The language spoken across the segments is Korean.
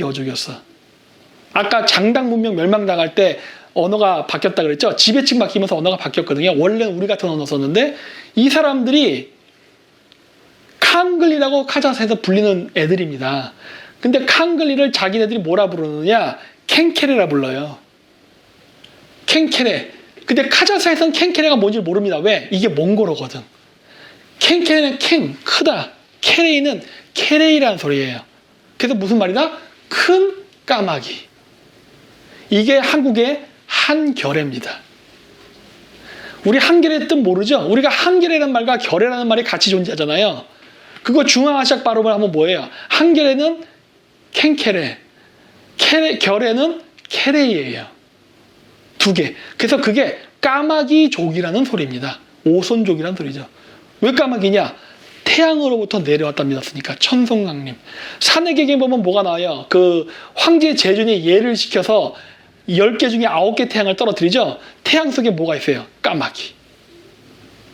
어족이었어. 아까 장당 문명 멸망당할 때 언어가 바뀌었다 그랬죠? 지배층 바뀌면서 언어가 바뀌었거든요. 원래는 우리 같은 언어 썼는데 이 사람들이 칸글리라고 카자흐에서 불리는 애들입니다. 근데 칸글리를 자기네들이 뭐라 부르느냐? 켄케레라 불러요. 켄케레. 근데 카자흐에서는 켄케레가 뭔지 모릅니다. 왜? 이게 몽골어거든. 켄케레는 캥, 크다. 케레이는 케레이라는 소리예요. 그래서 무슨 말이다? 큰 까마귀. 이게 한국의 한결애입니다. 우리 한결의 뜻 모르죠? 우리가 한결애라는 말과 결애라는 말이 같이 존재하잖아요. 그거 중앙아시아 발음을 하면 뭐예요? 한결애는 캔케레, 케레, 결애는 케레이예요. 두 개. 그래서 그게 까마귀족이라는 소리입니다. 오손족이라는 소리죠. 왜 까마귀냐? 태양으로부터 내려왔다 믿었으니까 천송강림. 산에게에 보면 뭐가 나와요? 그 황제 제준이 예를 시켜서 10개 중에 9개 태양을 떨어뜨리죠? 태양 속에 뭐가 있어요? 까마귀.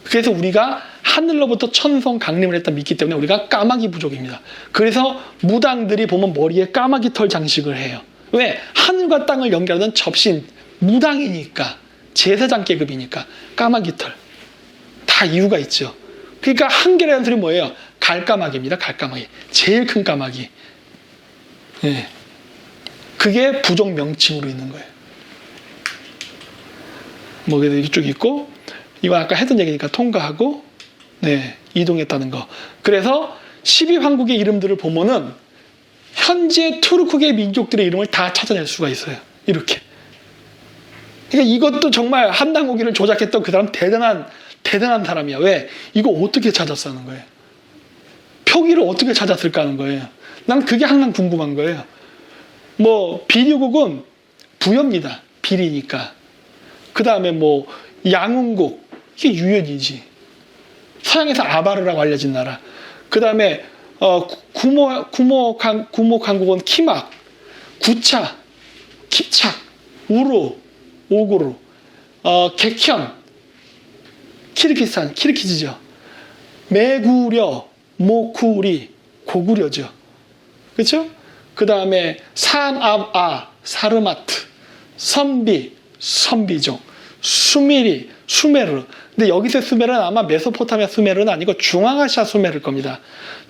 그래서 우리가 하늘로부터 천성 강림을 했다 믿기 때문에 우리가 까마귀 부족입니다. 그래서 무당들이 보면 머리에 까마귀 털 장식을 해요. 왜? 하늘과 땅을 연결하는 접신, 무당이니까. 제사장 계급이니까. 까마귀 털. 다 이유가 있죠. 그러니까 한계라는 소리 뭐예요? 갈까마귀입니다. 갈까마귀. 제일 큰 까마귀. 예. 그게 부족 명칭으로 있는 거예요. 뭐 이쪽 있고 이건 아까 했던 얘기니까 통과하고 네 이동했다는 거. 그래서 12황국의 이름들을 보면은 현재 투르크계 민족들의 이름을 다 찾아낼 수가 있어요. 이렇게. 그러니까 이것도 정말 한당고기를 조작했던 그 사람 대단한 대단한 사람이야. 왜? 이거 어떻게 찾았어 하는 거예요. 표기를 어떻게 찾았을까 하는 거예요. 난 그게 항상 궁금한 거예요. 뭐 비류국은 부여입니다. 비리니까. 그 다음에 뭐 양운국 이게 유연이지. 서양에서 아바르라고 알려진 나라. 그 다음에 어, 구모 구모 강 구모 강국은 키막, 구차, 킵착, 우루, 오구루, 어, 객현, 키르기스탄, 키르키즈죠. 메구려, 모쿠리, 고구려죠. 그렇죠? 그 다음에 산압아, 사르마트, 선비, 선비종, 수미리, 수메르. 근데 여기서 수메르는 아마 메소포타미아 수메르는 아니고 중앙아시아 수메르일 겁니다.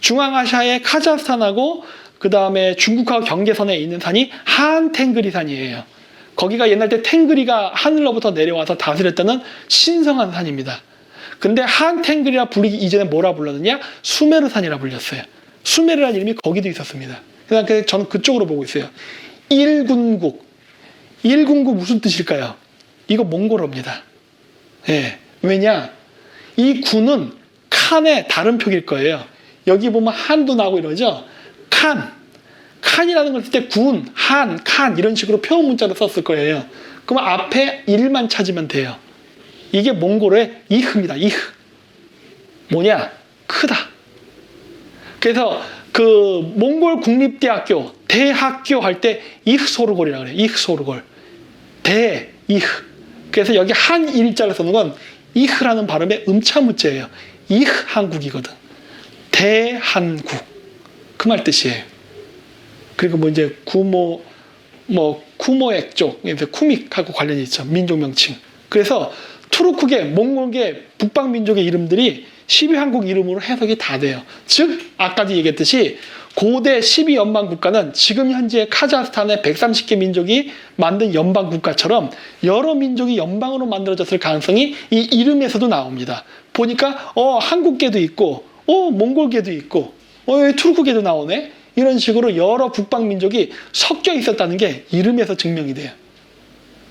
중앙아시아의 카자흐스탄하고 그 다음에 중국하고 경계선에 있는 산이 한탱그리 산이에요. 거기가 옛날 때 탱그리가 하늘로부터 내려와서 다스렸다는 신성한 산입니다. 근데 한탱글이라 부르기 이전에 뭐라 불렀느냐? 수메르산이라 불렸어요. 수메르라는 이름이 거기도 있었습니다. 그래서 저는 그쪽으로 보고 있어요. 일군국. 일군국 무슨 뜻일까요? 이거 몽골어입니다. 예. 왜냐? 이 군은 칸의 다른 표기일 거예요. 여기 보면 한도 나고 이러죠? 칸. 칸이라는 걸 쓸 때 군, 한, 칸 이런 식으로 표현 문자로 썼을 거예요. 그럼 앞에 일만 찾으면 돼요. 이게 몽골의 이흐입니다. 이흐. 뭐냐? 크다. 그래서 그 몽골 국립대학교 대학교 할 때 이흐소르골이라고 그래요. 이흐소르골. 대 이흐. 그래서 여기 한 일자를 쓰는 건 이흐라는 발음의 음차무자예요. 이흐 한국이거든. 대한국. 그 말 뜻이에요. 그리고 뭐 이제 구모 뭐 쿠모액 쪽, 쿠믹하고 관련이 있죠. 민족 명칭. 그래서 투르크계, 몽골계, 북방 민족의 이름들이 12한국 이름으로 해석이 다 돼요. 즉 아까도 얘기했듯이 고대 12 연방 국가는 지금 현재 카자흐스탄의 130개 민족이 만든 연방 국가처럼 여러 민족이 연방으로 만들어졌을 가능성이 이 이름에서도 나옵니다. 보니까 어 한국계도 있고 어 몽골계도 있고 어 투르크계도 나오네. 이런 식으로 여러 북방 민족이 섞여 있었다는 게 이름에서 증명이 돼요.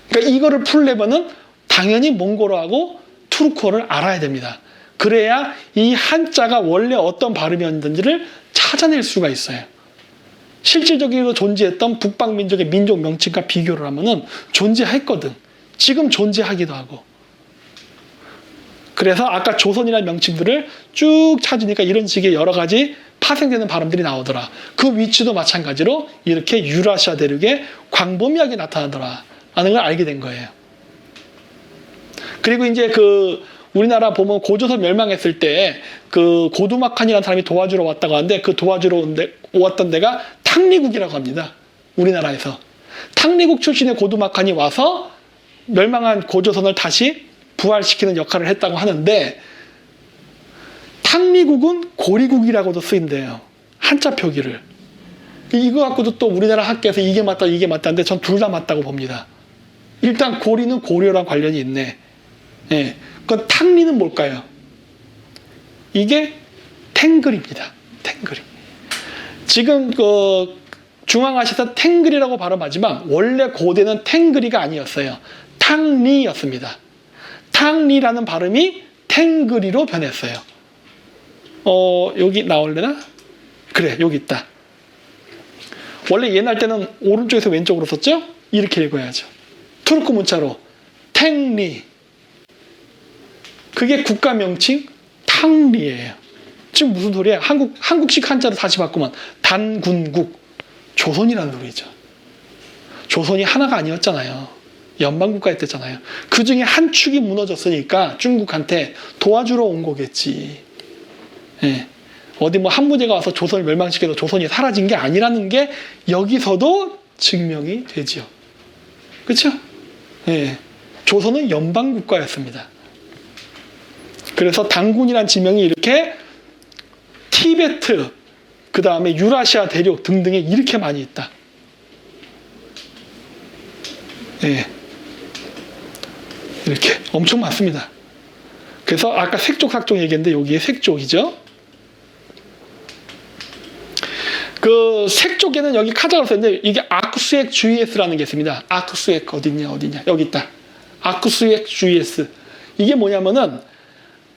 그러니까 이거를 풀려면은 당연히 몽골어하고 투르크어를 알아야 됩니다. 그래야 이 한자가 원래 어떤 발음이었는지를 찾아낼 수가 있어요. 실질적으로 존재했던 북방 민족의 민족 명칭과 비교를 하면은 존재했거든. 지금 존재하기도 하고. 그래서 아까 조선이라는 명칭들을 쭉 찾으니까 이런 식의 여러 가지 파생되는 발음들이 나오더라. 그 위치도 마찬가지로 이렇게 유라시아 대륙에 광범위하게 나타나더라. 라는 걸 알게 된 거예요. 그리고 이제 그 우리나라 보면 고조선 멸망했을 때 그 고두막한이라는 사람이 도와주러 왔다고 하는데 그 도와주러 온 데, 왔던 데가 탕리국이라고 합니다. 우리나라에서. 탕리국 출신의 고두막한이 와서 멸망한 고조선을 다시 부활시키는 역할을 했다고 하는데 탕리국은 고리국이라고도 쓰인대요. 한자 표기를. 이거 갖고도 또 우리나라 학계에서 이게 맞다 이게 맞다는데 전 둘 다 맞다고 봅니다. 일단 고리는 고려랑 관련이 있네. 예. 그건 탕리는 뭘까요? 이게 탱글입니다. 탱글이. 지금 그 중앙아시아에서 탱글이라고 발음하지만 원래 고대는 탱글이가 아니었어요. 탕리였습니다. 탕리라는 발음이 탱글이로 변했어요. 어, 여기 나올래나? 그래, 여기 있다. 원래 옛날 때는 오른쪽에서 왼쪽으로 썼죠? 이렇게 읽어야죠. 투르크 문자로 탱리. 그게 국가 명칭 탕리예요. 지금 무슨 소리야? 한국 한국식 한자로 다시 바꾸면 단군국 조선이라는 소리죠. 조선이 하나가 아니었잖아요. 연방국가였댔잖아요. 그 중에 한 축이 무너졌으니까 중국한테 도와주러 온 거겠지. 예. 어디 뭐 한무제가 와서 조선을 멸망시켜서 조선이 사라진 게 아니라는 게 여기서도 증명이 되지요. 그렇죠? 예. 조선은 연방 국가였습니다. 그래서 당군이란 지명이 이렇게 티베트, 그 다음에 유라시아 대륙 등등에 이렇게 많이 있다. 예. 이렇게 엄청 많습니다. 그래서 아까 색족 삭종 얘기했는데 여기에 색족이죠. 그 색족에는 여기 카자로 썼는데 이게 아크수액 GS라는 게 있습니다. 아크수액 어딨냐 어딨냐 여기 있다. 아크수액 GS 이게 뭐냐면은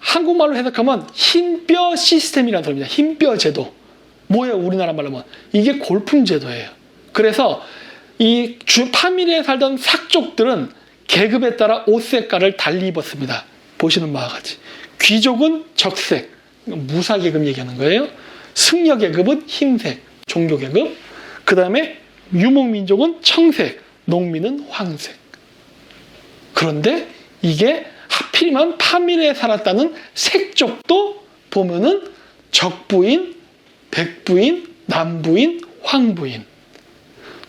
한국말로 해석하면 흰뼈 시스템이라는 소리입니다. 흰뼈 제도. 뭐예요? 우리나라 말로 하면 이게 골품 제도예요. 그래서 이 주 파밀리에 살던 삭족들은 계급에 따라 옷 색깔을 달리 입었습니다. 보시는 바와 같이 귀족은 적색, 무사 계급 얘기하는 거예요. 승려 계급은 흰색, 종교 계급. 그 다음에 유목민족은 청색, 농민은 황색. 그런데 이게 하필이면 파밀에 살았다는 색족도 보면은 적부인, 백부인, 남부인, 황부인.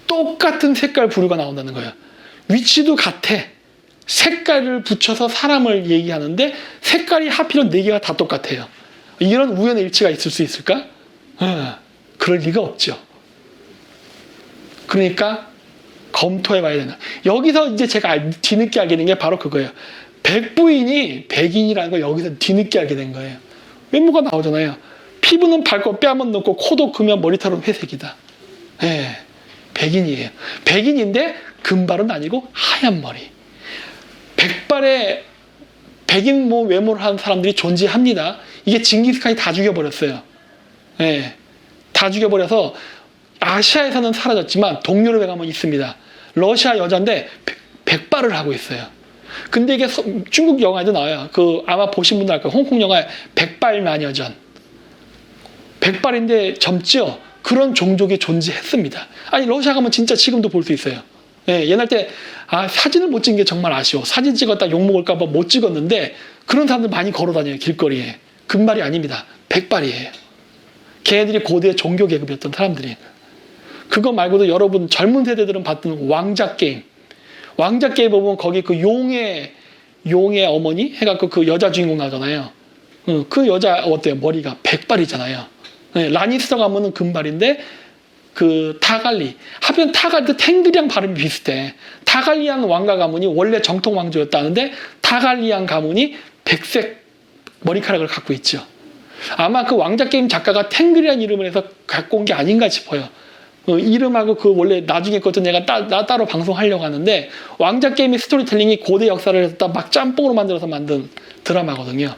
똑같은 색깔 부류가 나온다는 거예요. 위치도 같아. 색깔을 붙여서 사람을 얘기하는데 색깔이 하필은 네 개가 다 똑같아요. 이런 우연의 일치가 있을 수 있을까? 어, 그럴 리가 없죠. 그러니까 검토해 봐야 된다. 여기서 이제 제가 알- 뒤늦게 알게 된 게 바로 그거예요. 백부인이 백인이라는 걸 여기서 뒤늦게 알게 된 거예요. 외모가 나오잖아요. 피부는 밝고 뺨은 높고 코도 크면 머리털은 회색이다. 예, 백인이에요. 백인인데 금발은 아니고 하얀 머리. 백발의 백인 뭐 외모를 한 사람들이 존재합니다. 이게 징기스칸이 다 죽여버렸어요. 예, 다 죽여버려서 아시아에서는 사라졌지만 동유럽에 가면 있습니다. 러시아 여자인데 백- 백발을 하고 있어요. 근데 이게 서- 중국 영화에도 나와요. 그 아마 보신 분들 알까 홍콩 영화에 백발 마녀전. 백발인데 젊죠? 그런 종족이 존재했습니다. 아니 러시아 가면 진짜 지금도 볼 수 있어요. 예, 옛날 때 아, 사진을 못 찍은 게 정말 아쉬워. 사진 찍었다 욕 먹을까봐 못 찍었는데 그런 사람들 많이 걸어다녀요 길거리에. 금발이 아닙니다. 백발이에요. 걔네들이 고대 종교 계급이었던 사람들이. 그거 말고도 여러분 젊은 세대들은 봤던 왕자 게임. 왕자 게임 보면 거기 그 용의 용의 어머니 해갖고 그 여자 주인공 나오잖아요. 어, 그 여자 어때요? 머리가 백발이잖아요. 네, 라니스터 가면은 금발인데 그 타갈리 하필 타갈리 탱글이랑 발음이 비슷해. 타갈리안 왕가 가문이 원래 정통 왕조였다는데 타갈리안 가문이 백색 머리카락을 갖고 있죠. 아마 그 왕자 게임 작가가 탱글이라는 이름을 해서 갖고 온 게 아닌가 싶어요. 어, 이름하고 그 원래 나중에 것도 내가 따, 나 따로 방송하려고 하는데 왕자 게임의 스토리텔링이 고대 역사를 갖다 막 짬뽕으로 만들어서 만든 드라마거든요.